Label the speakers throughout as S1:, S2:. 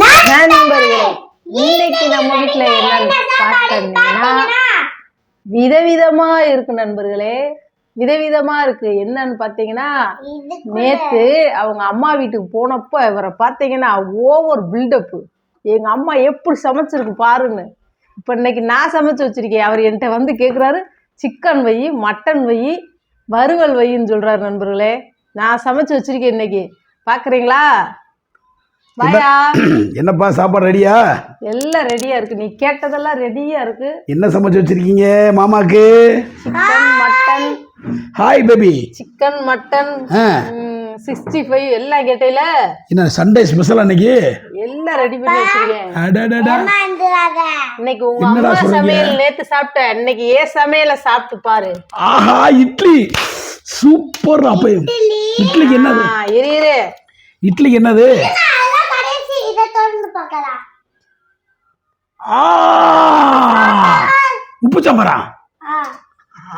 S1: நண்பர்களே இன்னைக்கு நம்ம வீட்ல என்னன்னு பார்த்தீங்கன்னா விதவிதமா இருக்கு நண்பர்களே. விதவிதமா இருக்கு. என்னன்னு பாத்தீங்கன்னா நேத்து அவங்க அம்மா வீட்டுக்கு போனப்ப இவரை பாத்தீங்கன்னா ஓவர் பில்டப் எங்க அம்மா எப்படி சமைச்சிருக்கு பாருன்னு. இப்ப இன்னைக்கு நான் சமைச்சு வச்சிருக்கேன். அவர் என்கிட்ட வந்து கேக்குறாரு சிக்கன் வை மட்டன் வை வறுவல் வைன்னு சொல்றாரு நண்பர்களே. நான் சமைச்சு வச்சிருக்கேன் இன்னைக்கு. பாக்குறீங்களா?
S2: என்னப்பா சாப்பாடு ரெடியா?
S1: எல்லாம் ரெடியா இருக்கு. நீ கேட்டதெல்லாம் ரெடியா இருக்கு.
S2: என்ன சமைச்சு வச்சிருக்கீங்க மாமாக்கு?
S1: Chicken mutton
S2: hi baby
S1: chicken mutton
S2: ஆ.
S1: சிக்ஸ்டி ஃபைவ் எல்லாம் கேட்டையில.
S2: என்ன சண்டே ஸ்பெஷல் அன்னைக்கு
S1: எல்லாம் ரெடி பண்ணி வச்சிருக்கேன்.
S2: அடடடா.
S1: இன்னைக்கு உங்க அம்மா? சமையல் நேத்து சாப்பிட்டேன். இன்னைக்கு ஏன் சமையல சாப்பிட்டு பாரு.
S2: ஆஹா இட்லி. சூப்பர் அப்ப இட்லிக்கு என்னது?
S1: இரு
S2: இட்லிக்கு என்னது? ஆ! உப்பு சாம்பாரா?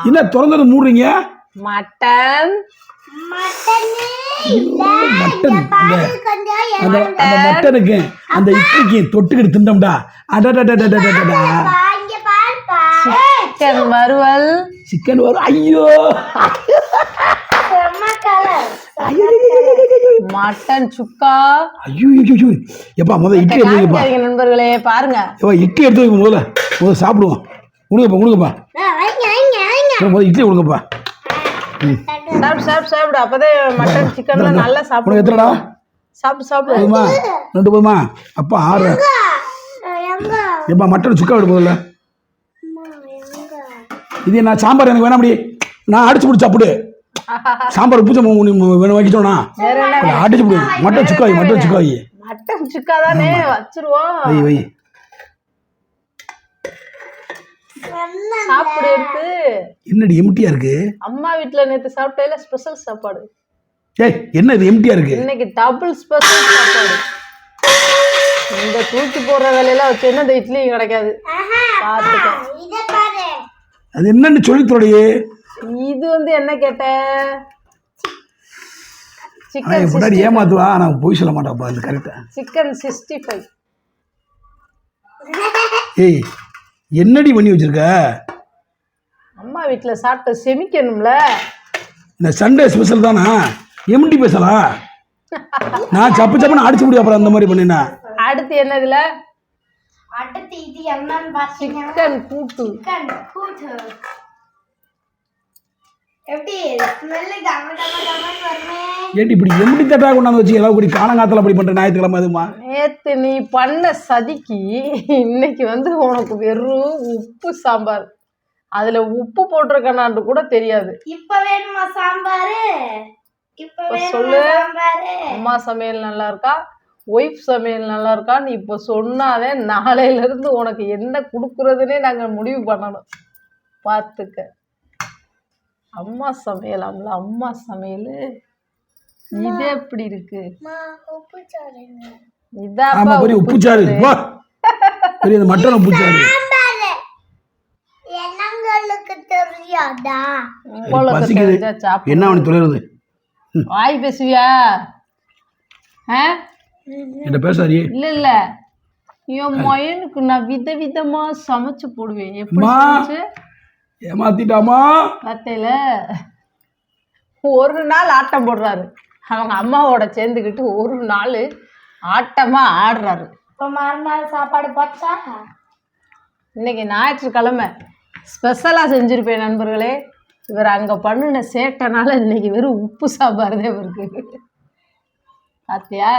S2: என்ன திறந்தது மூடுறீங்க?
S1: மட்டன்.
S2: மட்டனுக்கு அந்த இட்லிக்கு தொட்டுக்கிட்டு திண்டோம்டா அடடடடடடடா
S1: சிக்கன் வறுவல்.
S2: சிக்கன் வரும் ஐயோ!
S1: மட்டன் சுக்கா.
S2: ஐயோ ஐயோ, எப்பா முதல்ல இட்லி எடுத்து வைங்கப்பா
S1: காமிக்காதீங்க நண்பர்களே பாருங்க.
S2: எப்பா இட்லி எடுத்து வைங்க முதல்ல. முதல்ல சாப்பிடுவோம். கொடுங்கப்பா கொடுங்கப்பா முதல்ல இட்லி கொடுங்கப்பா
S1: சாப்பிடு சாப்பிடு சாப்பிடு. அப்பதான் மட்டன் சிக்கன்லாம் நல்லா சாப்பிடு.
S2: எத்தனைடா?
S1: சாப்பிடு சாப்பிடு.
S2: போதுமா? ரெண்டு போதுமா? அப்பா ஆறு. எப்பா மட்டன் சுக்கா விடு முதல்ல. இது நான் சாம்பார் எனக்கு வேணாம் நான் அடிச்சு பிடிச்சி சாப்பிடு. சாம்பார் சம்பவம் வேணும்
S1: என்ன?
S2: அடிச்சு பிடி. மட்டன் சுக்கா வை மட்டன் சுக்கா வை
S1: மட்டன் சுக்கா தானே வச்சிருவோம்.
S2: வை வை.
S1: சாப்பிடு எடுத்து.
S2: என்னடி எம்டியா இருக்கு?
S1: அம்மா வீட்ல நேத்து சாப்பிட்டேல ஸ்பெஷல் சாப்பாடு.
S2: ஏய் என்ன இது எம்டியா இருக்கு?
S1: இன்னைக்கு டபுள் ஸ்பெஷல் சாப்பாடு. இந்த தூக்கி போடுற வேலையெல்லாம் வச்சு இந்த இட்லியும் கிடைக்காது.
S2: அது என்னன்னு சொல்லி தொலையே
S1: இது வந்து என்ன கேட்ட?
S2: என் முன்னாடி
S1: சிக்கன்
S2: ஏமாத்துவா? நான் போய் சொல்ல மாட்டாப்பா அது கரெக்டா
S1: சிக்கன் சிக்ஸ்டி ஃபைவ்
S2: ஏய் என்னடி பண்ணி வச்சிருக்க?
S1: அம்மா வீட்ல சாப்பிட்ட செமிக்கணும்ல.
S2: இந்த சண்டே ஸ்பெஷல் தானா? எம்டி பேசலாம் நான் சப்பு சப்புன்னு அடிச்சு முடியும் அப்புறம் அந்த மாதிரி பண்ணினா
S1: அடுத்து என்னதுல?
S3: அடுத்து இது என்னன்னு
S1: சிக்கன் கூட்டு.
S2: ஏன்டி இப்படி எம்டி தட்டா கொண்டாந்து வச்சு ஏதாவது இப்படி காலங்காத்தில் அப்படி பண்ணுற ஞாயிற்றுக்கிழமை அதுமா?
S1: நேத்து நீ பண்ண சதிக்கு இன்னைக்கு வந்து உனக்கு வெறும் உப்பு சாம்பார். அதுல உப்பு போட்டிருக்கனான்னு கூட தெரியாது.
S3: இப்ப வேணுமா சாம்பாரு? இப்ப
S1: இப்ப
S3: வேணுமா
S1: சொல்லு.
S3: சாம்பாரு?
S1: அம்மா சமையல் நல்லா இருக்கா? ஒய்ஃப் சமையல் நல்லா இருக்கா? நீ இப்போ சொன்னாதே நாளையில இருந்து உனக்கு என்ன கொடுக்குறதுனே நாங்க முடிவு பண்ணணும். பார்த்துக்க அம்மா சமையலாம்ல அம்மா சமையல். இது எப்படி இருக்கு?
S2: ஆமா பெரிய உப்புச்சாறு. வா. பெரிய மட்டன் உப்புச்சாறு. என்ன தொலைறது
S1: வாய் பேசுவியா?
S2: பேசாரி
S1: இல்ல இல்ல. என் மயனுக்கு நான் விதவிதமா சமைச்சு போடுவேன். எப்படி
S2: அம்மா. ஏமாத்திட்டாமா?
S1: பார்த்தேல ஒரு நாள் ஆட்டம் போடுறாரு. அவங்க அம்மாவோட சேர்ந்துக்கிட்டு ஒரு நாள் ஆட்டமா ஆடுறாரு.
S3: இப்ப மறுநாள் சாப்பாடு பார்த்தா
S1: இன்னைக்கு ஞாயிற்றுக்கிழமை. ஸ்பெஷலாக செஞ்சுருப்பேன் நண்பர்களே. இவர் அங்கே பண்ணின சேட்டைனால இன்னைக்கு வெறும் உப்பு சாம்பார் தான் இவருக்கு. பாத்தியா?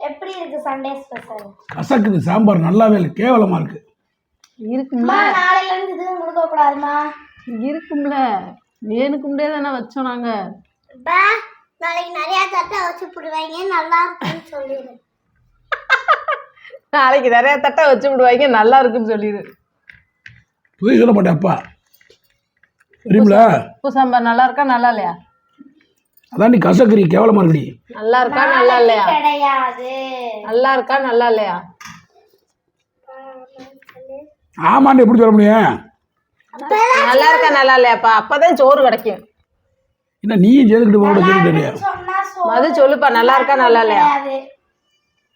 S3: எப்படி இருக்கு சண்டே ஸ்பெஷல்?
S2: கசக்குது சாம்பார் நல்லாவே இல்லை கேவலமா இருக்கு.
S1: இருக்கும்ல.
S3: நாளையில இருந்து இதுவும் கொடுக்க கூடாதுமா.
S1: இருக்கும்ல. வேணுக்கும்டே தானே வச்சோம் நாங்க.
S3: பா நாளைக்கு நிறைய தட்டை வச்சு போடுவாங்க நல்லா இருக்குன்னு சொல்லிடு
S1: நாளைக்கு நிறைய தட்டை வச்சு விடுவாங்க நல்லா இருக்குன்னு சொல்லிடு
S2: போய் சொல்ல மாட்டேன் அப்பா. தெரியுமில
S1: உப்பு சாம்பார் நல்லா இருக்கா நல்லா இல்லையா?
S2: அதான் நீ கசக்குறி கேவலமா இருக்குடி.
S1: நல்லா இருக்கா நல்லா இல்லையா?
S3: கிடையாது.
S1: நல்லா இருக்கா நல்லா இல்லையா?
S2: ஆமான்னு எப்படி சொல்ல முடியும்?
S1: நல்லா இருக்கா நல்லா இல்லையாப்பா அப்பதான் சோறு கிடைக்கும்.
S2: என்ன நீயும் சேர்த்துக்கிட்டு போட சொல்லிட்டு
S3: சொன்னா
S1: மது சொல்லுப்பா நல்லா இருக்கா நல்லா இல்லையா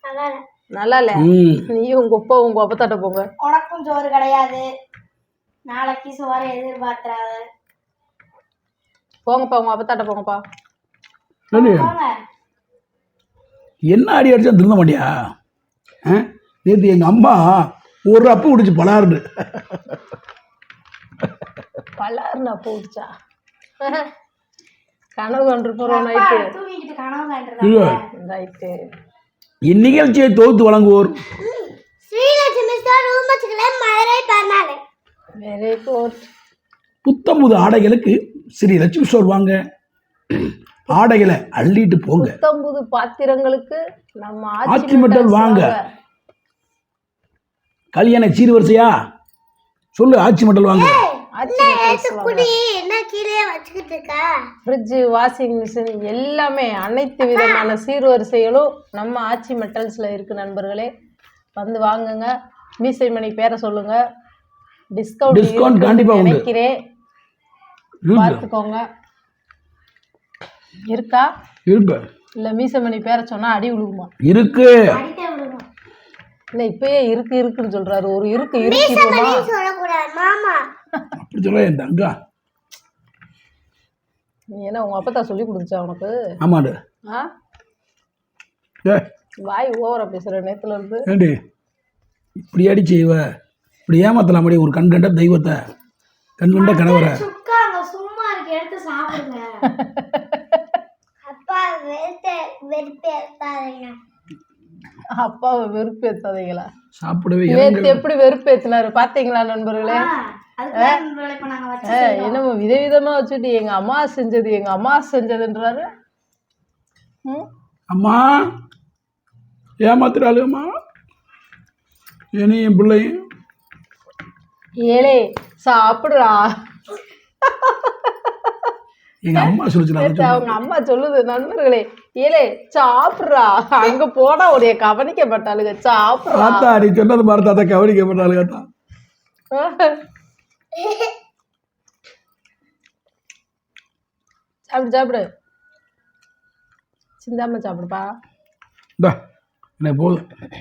S3: நல்லா இல்ல.
S1: நல்லா இல்ல
S2: ம்.
S1: நீயும் உங்க அப்பா உங்க அப்பத்தாட்ட போங்க.
S3: உனக்கும் சோறு கிடையாது. நாளைக்கு சோறு எதிர்பார்த்துறாத.
S1: போங்கப்பா உங்க அப்பத்தாட்ட போங்கப்பா.
S2: என்ன அடி அடிச்சா திருந்த மாட்டியா? ஆ? நேற்று எங்கள் அம்மா ஒரு அப்பு குடிச்சு?
S1: கனவு கண்டு போறோம் நைட்டு
S3: தூங்கிக்கிட்டு கனவு கண்டுறாங்க
S2: இல்ல
S1: நைட்டு
S2: இந்நிகழ்ச்சியை தொகுத்து வழங்குவோர்.
S1: குட்
S2: புத்தம்புது ஆடைகளுக்கு ஸ்ரீ லட்சுமி ஸ்டோர் வாங்க. ஆடைகளை அள்ளிட்டு போங்க.
S1: புத்தம்புது பாத்திரங்களுக்கு நம்ம
S2: ஆச்சி மெட்டல் வாங்க. கல்யாண சீர்வரிசையா? சொல்லு ஆச்சி மட்டல் வாங்க.
S1: ஃப்ரிட்ஜு வாஷிங் மிஷின் எல்லாமே அனைத்து விதமான சீர்வரிசைகளும் நம்ம ஆச்சி மெட்டல்ஸில் இருக்குது நண்பர்களே. வந்து வாங்குங்க. மீசை மணி பேரை சொல்லுங்க. டிஸ்கவுண்ட்
S2: Discount கண்டிப்பா உண்டு.
S1: நினைக்கிறேன்.
S2: இருக்கு.
S1: பார்த்துக்கோங்க. இருக்கா?
S2: இருக்கு.
S1: இல்லை மீசமணி பேரை சொன்னால் அடி விழுகுமா
S2: இருக்கு.
S1: இல்லை இப்பயே இருக்கு இருக்குன்னு சொல்றாரு. ஒரு இருக்கு
S2: அப்படி தங்கா.
S1: நீ என்ன உங்க அப்பா சொல்லி கொடுத்துச்சா உனக்கு?
S2: ஆமாண்டு.
S1: ஆ? வாய் ஓவரா பேசுற நேத்துல இருந்து.
S2: ஏண்டி? இப்படி அடிச்சு இவ இப்படி ஏமாத்தலாமடி ஒரு கண் கண்ட தெய்வத்தை கண் கண்ட கணவரை.
S3: சும்மா இருக்கு எடுத்து சாப்பிடுங்க. அப்பா வெறுத்த வெறுப்பேத்தாதீங்க
S1: அப்பாவை வெறுப்பேத்தாதீங்களா?
S2: சாப்பிடவே இறங்க
S1: எப்படி வெறுப்பேத்தினாரு பாத்தீங்களா நண்பர்களே? என்னமோ விதவிதமா வச்சுட்டு எங்க அம்மா செஞ்சது எங்க அம்மா செஞ்சதுன்றாரு. ம்?
S2: அம்மா ஏமாத்துறாளும்மா என்னையும் பிள்ளையும்.
S1: ஏலே சாப்பிடுறா.
S2: எங்க அம்மா சொல்லிச்சு
S1: அவங்க அம்மா சொல்லுது நண்பர்களே ஏலே சாப்பிடுறா. அங்க போனா உடைய கவனிக்க மாட்டாளுங்க சாப்பிடுறா.
S2: தாத்தா நீ சொன்னது மாதிரி தாத்தா கவனிக்கப்பட்டாள் கேட்டா
S1: சாப்பிடு சாப்பிடு. சிந்தாம சாப்பிடுப்பா.
S2: எனக்கு போதும்
S1: அதெல்லாம்
S3: ஆறு இட்லி இல்ல மூணு இட்லியை சாப்பிட்டு பாருங்களே போதும் போதும்ன்றாங்க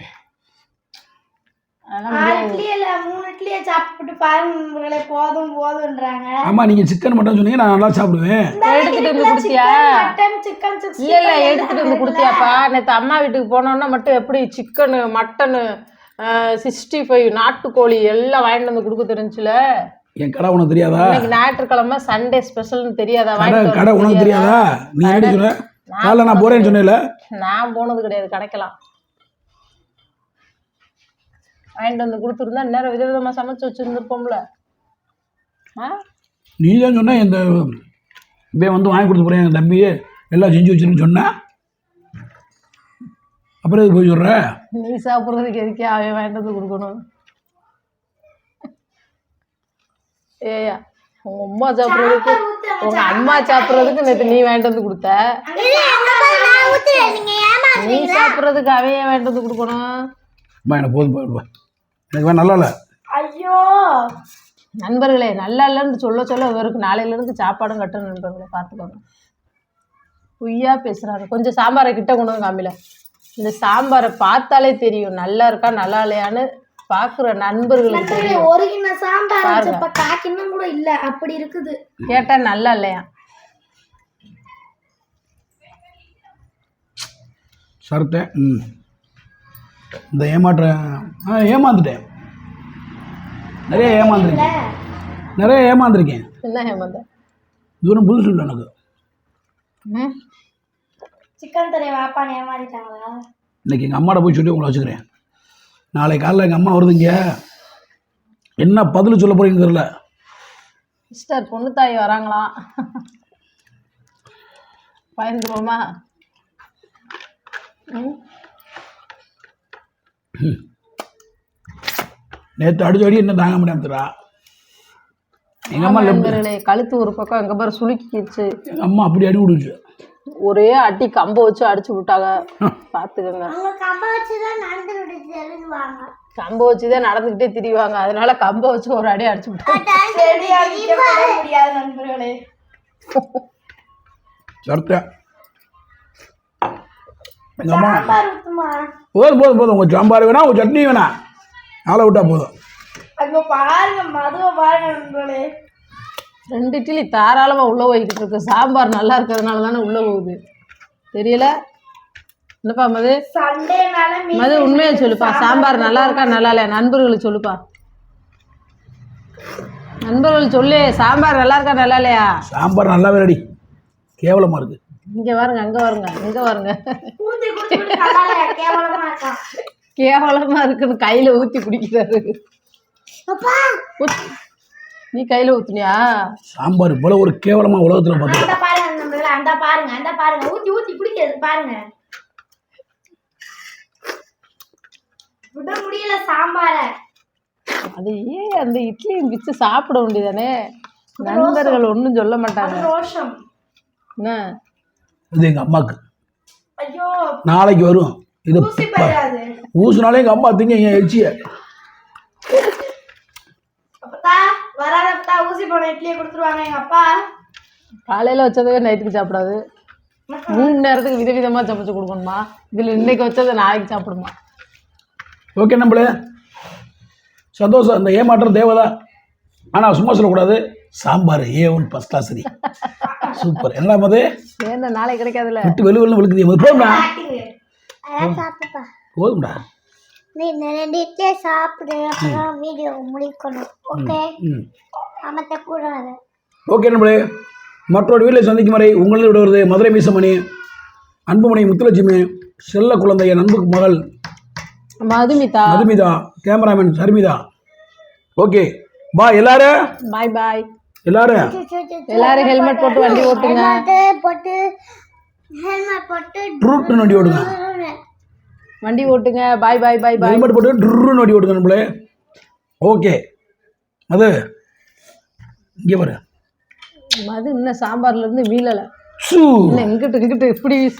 S2: ஆமா நீங்க சிக்கன் மட்டும் சொன்னீங்க நான் நல்லா சாப்பிடுவேன்.
S1: எடுத்துட்டு வந்து குடுத்தியா?
S3: மட்டன்
S1: இல்ல இல்ல எடுத்துட்டு வந்து குடுத்தியாப்பா? நேத்து அம்மா வீட்டுக்கு போனோம்னா மட்டும் எப்படி சிக்கனு மட்டனு சிக்ஸ்டி ஃபைவ் நாட்டுக்கோழி எல்லாம் வாங்கிட்டு வந்து கொடுக்க தெரிஞ்சுல?
S2: என் கடை உனக்கு தெரியாதா?
S1: ஞாயிற்றுக்கிழமை சண்டே ஸ்பெஷல்னு தெரியாதா?
S2: கடை உனக்கு தெரியாதா? நீ காலைல நான் போறேன்னு சொன்னேன்ல.
S1: நான் போனது கிடையாது கடைக்கலாம் வாங்கிட்டு வந்து கொடுத்துருந்தா நேரம் விதவிதமா சமைச்சு வச்சிருந்துருப்போம்ல. ஆ?
S2: நீ தான் சொன்ன இந்த இவன் வந்து வாங்கி கொடுத்து போறேன் என் தம்பி எல்லாம் செஞ்சு வச்சிருன்னு சொன்னா. அப்புறம் எதுக்கு போய் சொல்ற?
S1: நீ சாப்பிட்றதுக்கு எதுக்கே அவன் வாங்கிட்டு வந்து கொடுக்கணும்? ஏயா உங்க அம்மா சாப்பிட்றதுக்கு உங்க அம்மா சாப்பிட்றதுக்கு நேற்று நீ வாங்கிட்டு வந்து கொடுத்த. நீ சாப்பிட்றதுக்கு ஏன் வாங்கிட்டு வந்து கொடுக்கணும்.
S2: அம்மா எனக்கு போதும் போயிடுவா எனக்கு வேணும் நல்லா இல்லை.
S3: ஐயோ.
S1: நண்பர்களே நல்லா இல்லைன்னு சொல்ல சொல்ல இவருக்கு நாளையிலேருந்து சாப்பாடும் கட்டணும் நண்பர்களே பார்த்துக்கோங்க. பொய்யா பேசுகிறாரு கொஞ்சம் சாம்பாரை கிட்ட கொண்டு வந்து காமில. இந்த சாம்பாரை பார்த்தாலே தெரியும். நல்லா இருக்கா நல்லா இல்லையான்னு பார்க்குற நண்பர்களுக்கு தெரியும்.
S3: ஒரு கிண்ண சாம்பார். வச்சப்ப கூட இல்ல. அப்படி இருக்குது.
S1: கேட்டால் நல்லா இல்லையா?
S2: சரத்தேன் ம். இந்த ஏமாற்ற ஆ ஏமாந்துட்டேன். நிறைய ஏமாந்துருக்கேன். நிறைய ஏமாந்துருக்கேன்.
S1: என்ன ஹேமந்த
S2: தூரம் புதுசு இல்லை எனக்கு.
S3: சிக்கன் தரைய வாப்பான்னு ஏமாறிட்டாங்களா?
S2: இன்னைக்கு எங்கள் அம்மாட்ட போய் சொல்லி உங்களை வச்சுக்கிறேன். நாளை காலைல எங்கள் அம்மா வருதுங்க. என்ன பதில் சொல்ல போறீங்கன்னு தெரியல.
S1: சிஸ்டர் பொண்ணு தாய் வராங்களாம் பயந்துருவோமா? ம்?
S2: நேற்று அடிச்ச அடி என்ன தாங்க முடியாமத்துறா எங்கள் அம்மா
S1: கழுத்து ஒரு பக்கம் எங்க பாரு சுளுக்கிடுச்சு
S2: எங்கள் அம்மா அப்படி அடி விடுச்சு.
S1: ஒரே அடி கம்ப வச்சு அடிச்சு விட்டாங்க. பார்த்துக்கோங்க
S3: அவங்க கம்ப
S1: கம்ப வச்சுதான் நடந்துக்கிட்டே திரிவாங்க. அதனால கம்ப வச்சு ஒரு அடி அடிச்சு விட்டாங்க
S3: முடியாது நண்பர்களே. ஊத்துமா?
S2: போதும் போதும் போதும். உங்கள் சாம்பார் வேணாம் உங்கள் சட்னி வேணாம். ஆளை விட்டா போதும்.
S1: ரெண்டு இட்லி தாராளமாக உள்ளே போய்கிட்டு இருக்கு. சாம்பார் நல்லா இருக்கிறதுனால தானே உள்ளே போகுது. தெரியல? என்னப்பா மது?
S3: சண்டேனால
S1: மது உண்மையை சொல்லுப்பா. சாம்பார் நல்லா இருக்கா நல்லா இல்லையா? நண்பர்களுக்கு சொல்லுப்பா. நண்பர்கள் சொல்லு. சாம்பார் நல்லா இருக்கா நல்லா இல்லையா?
S2: சாம்பார் நல்லாவே ரெடி கேவலமாக இருக்குது
S1: இங்கே வாருங்க அங்கே வாருங்க இங்கே வாருங்க.
S3: ஊத்தி கேவலமா
S1: கேவலமாக இருக்குன்னு கையில் ஊற்றி குடிக்கிறாரு.
S3: அப்பா!
S1: ஊத்து. நீ கையில் ஊற்றுனியா
S2: சாம்பார் இவ்வளோ ஒரு கேவலமாக உலகத்தில் பார்த்து.
S3: அந்த பாருங்க அந்த பாருங்க அந்த பாருங்க. ஊத்தி ஊத்தி குடிக்கிறது பாருங்க. விட முடியல சாம்பார.
S1: அது ஏன் அந்த இட்லியும் பிச்சு சாப்பிட வேண்டியதானே? நண்பர்கள் ஒன்றும் சொல்ல மாட்டாங்க.
S3: ரோஷம்
S1: என்ன?
S2: இது எங்கள் அம்மாவுக்கு நாளைக்கு வரும். இது
S3: ஊசி படாது
S2: ஊசுனாலே எங்கள் அம்மா திங்க என் எச்சியை.
S3: வராதப்பா ஊசி போன இட்லியை கொடுத்துருவாங்க எங்க அப்பா.
S1: காலையில் வச்சதே நைட்டுக்கு சாப்பிடாது. மூணு நேரத்துக்கு விதவிதமாக சமைச்சு கொடுக்கணுமா? இதில் இன்னைக்கு வச்சதை நாளைக்கு சாப்பிடுமா?
S2: ஓகே நம்மளே. சந்தோஷம். இந்த ஏமாற்றம் தேவைதா ஆனால் சும்மா சொல்லக்கூடாது. Sambar A one first class சரி சூப்பர். என்ன மது?
S1: ஏன்னா நாளைக்கு கிடைக்காதுல்ல.
S2: விட்டு வெளு வெளு விழுக்குது. போதும்டா
S3: அதான் சாப்பிட்டுப்பா
S2: போதும்டா.
S3: நீ இட்லியை சாப்பிடு. அப்புறம் வீடியோ முடிக்கணும். ஓகே? அமத்த கூடாது.
S2: ஓகே நம்மளே மற்றொரு வீட்டில் சந்திக்கும் வரை உங்களிடம் விடுவது மதுரை மீசமணி அன்புமணி முத்துலட்சுமி செல்ல குழந்தை என் அன்புக்கு மகள்
S1: மதுமிதா.
S2: மதுமிதா கேமராமேன் சர்மிதா. ஓகே. பா எல்லாரும்.
S1: பாய் பாய்.
S2: எல்லாரும்?
S1: எல்லாரும் ஹெல்மெட் போட்டு வண்டி ஓட்டுங்க.
S3: போட்டு ஹெல்மெட் போட்டு
S2: ட்ரூட்னு வண்டி ஓடுங்க.
S1: வண்டி ஓட்டுங்க. பாய் பாய் பாய் பாய்
S2: ஹெல்மெட் போட்டு ட்ருன்னு வண்டி ஓடுங்க நம்மளே. ஓகே. அது இங்கே பாரு.
S1: மது இன்னும் சாம்பார்ல இருந்து மீளலை
S2: சூ.
S1: இன்னும் இங்கிட்டு இங்கிட்டு இப்படி வீசு